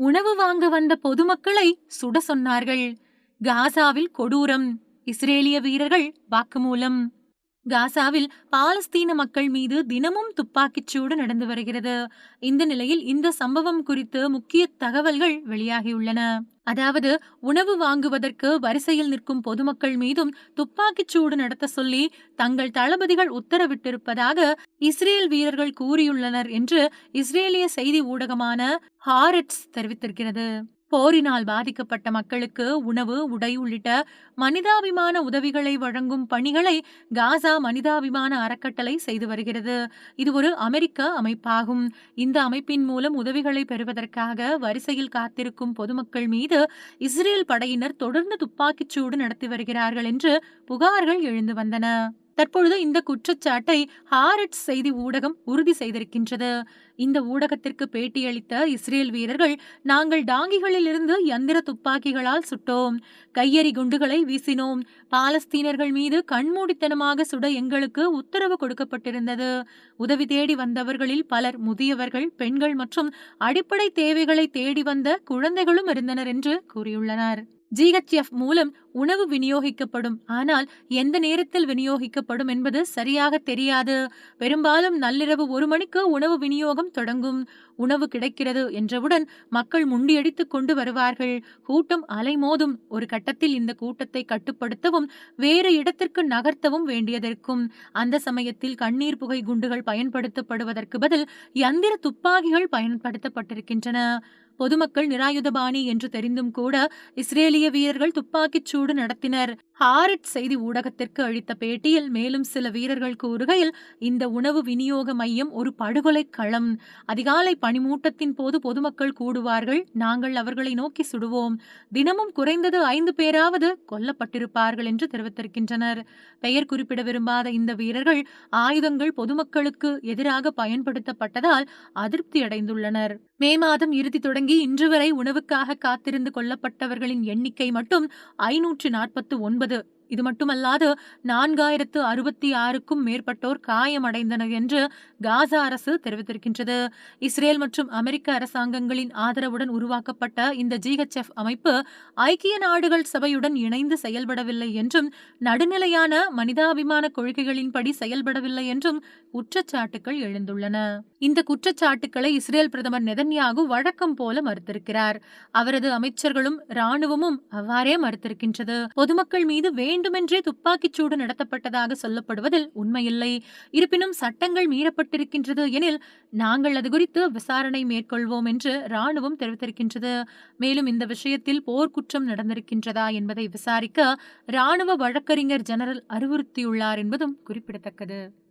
உணவு வாங்க வந்த பொதுமக்களை சுட சொன்னார்கள். காசாவில் கொடூரம் இஸ்ரேலிய வீரர்கள் வாக்குமூலம். காசாவில் பாலஸ்தீன மக்கள் மீது தினமும் துப்பாக்கிச்சூடு நடந்து வருகிறது. இந்த நிலையில் இந்த சம்பவம் குறித்து முக்கிய தகவல்கள் வெளியாகியுள்ளன. அதாவது உணவு வாங்குவதற்கு வரிசையில் நிற்கும் பொதுமக்கள் மீதும் துப்பாக்கிச்சூடு நடத்த சொல்லி தங்கள் தளபதிகள் உத்தரவிட்டிருப்பதாக இஸ்ரேல் வீரர்கள் கூறியுள்ளனர் என்று இஸ்ரேலிய செய்தி ஊடகமான ஹாரெட்ஸ் தெரிவித்திருக்கிறது. போரினால் பாதிக்கப்பட்ட மக்களுக்கு உணவு உடை உள்ளிட்ட மனிதாபிமான உதவிகளை வழங்கும் பணிகளை காசா மனிதாபிமான அறக்கட்டளை செய்து வருகிறது. இது ஒரு அமெரிக்க அமைப்பாகும். இந்த அமைப்பின் மூலம் உதவிகளை பெறுவதற்காக வரிசையில் காத்திருக்கும் பொதுமக்கள் மீது இஸ்ரேல் படையினர் தொடர்ந்து துப்பாக்கிச் சூடு நடத்தி வருகிறார்கள் என்று புகார்கள் எழுந்து வந்தன. தற்பொழுது இந்த குற்றச்சாட்டை ஹாரெட்ஸ் செய்தி ஊடகம் உறுதி செய்திருக்கின்றது. இந்த ஊடகத்திற்கு பேட்டியளித்த இஸ்ரேல் வீரர்கள் நாங்கள் டாங்கிகளிலிருந்து யந்திர துப்பாக்கிகளால் சுட்டோம். கையெறி குண்டுகளை வீசினோம். பாலஸ்தீனர்கள் மீது கண்மூடித்தனமாக சுட எங்களுக்கு உத்தரவு கொடுக்கப்பட்டிருந்தது. உதவி தேடி வந்தவர்களில் பலர் முதியவர்கள் பெண்கள் மற்றும் அடிப்படை தேவைகளை தேடி வந்த குழந்தைகளும் இருந்தனர் என்று கூறியுள்ளனர். ஜிஹெச்எஃப் மூலம் உணவு விநியோகிக்கப்படும். ஆனால் எந்த நேரத்தில் விநியோகிக்கப்படும் என்பது சரியாக தெரியாது. பெரும்பாலும் நள்ளிரவு ஒரு மணிக்கு உணவு விநியோகம் தொடங்கும். உணவு கிடைக்கிறது என்றவுடன் மக்கள் முண்டியடித்துக் கொண்டு வருவார்கள். கூட்டம் அலைமோதும். ஒரு கட்டத்தில் இந்த கூட்டத்தை கட்டுப்படுத்தவும் வேறு இடத்திற்கு நகர்த்தவும் வேண்டியதற்கும் அந்த சமயத்தில் கண்ணீர் புகை குண்டுகள் பயன்படுத்தப்படுவதற்கு பதில் யந்திர துப்பாக்கிகள் பயன்படுத்தப்பட்டிருக்கின்றன. பொதுமக்கள் நிராயுதபாணி என்று தெரிந்தும் கூட இஸ்ரேலிய வீரர்கள் துப்பாக்கிச் சூடு நடத்தினர். ஹாரெட் செய்தி ஊடகத்திற்கு அளித்த பேட்டியில் மேலும் சில வீரர்கள் கூறுகையில் இந்த உணவு விநியோக மையம் ஒரு படுகொலை களம் அதிகாலை பனிமூட்டத்தின் போது பொதுமக்கள் கூடுவார்கள் நாங்கள் அவர்களை நோக்கி சுடுவோம். தினமும் குறைந்தது ஐந்து பேராவது கொல்லப்பட்டிருப்பார்கள் என்று தெரிவித்திருக்கின்றனர். பெயர் குறிப்பிட விரும்பாத இந்த வீரர்கள் ஆயுதங்கள் பொதுமக்களுக்கு எதிராக பயன்படுத்தப்பட்டதால் அதிருப்தி அடைந்துள்ளனர் மே மாதம் இறுதி தொடங்கி இன்று வரை உணவுக்காக காத்திருந்து கொல்லப்பட்டவர்களின் எண்ணிக்கை மட்டும் ஐநூற்று நாற்பத்து ஒன்பது. இது மட்டுமல்லாது நான்காயிரத்து அறுபத்தி ஆறுக்கும் மேற்பட்டோர் காயமடைந்தனர் என்று காசா அரசு தெரிவித்திருக்கின்றது. இஸ்ரேல் மற்றும் அமெரிக்க அரசாங்கங்களின் ஆதரவுடன் உருவாக்கப்பட்ட இந்த ஜிஹெச்எஃப் அமைப்பு ஐக்கிய நாடுகள் சபையுடன் இணைந்து செயல்படவில்லை என்றும் நடுநிலையான மனிதாபிமான கொள்கைகளின்படி செயல்படவில்லை என்றும் குற்றச்சாட்டுகள் எழுந்துள்ளன. இந்த குற்றச்சாட்டுக்களை இஸ்ரேல் பிரதமர் நெதன்யாகு வழக்கம் போல மறுத்திருக்கிறார். அவரது அமைச்சர்களும் ராணுவமும் அவ்வாறே மறுத்திருக்கின்றது. பொதுமக்கள் மீது வேண்டுமென்றே துப்பாக்கிச் சூடு நடத்தப்பட்டதாக சொல்லப்படுவதில் உண்மையில்லை. இருப்பினும் சட்டங்கள் மீறப்பட்டிருக்கின்றது எனில் நாங்கள் அது குறித்து விசாரணை மேற்கொள்வோம் என்று ராணுவம் தெரிவித்திருக்கின்றது. மேலும் இந்த விஷயத்தில் போர்க்குற்றம் நடந்திருக்கின்றதா என்பதை விசாரிக்க ராணுவ வழக்கறிஞர் ஜெனரல் அறிவுறுத்தியுள்ளார் என்பதும் குறிப்பிடத்தக்கது.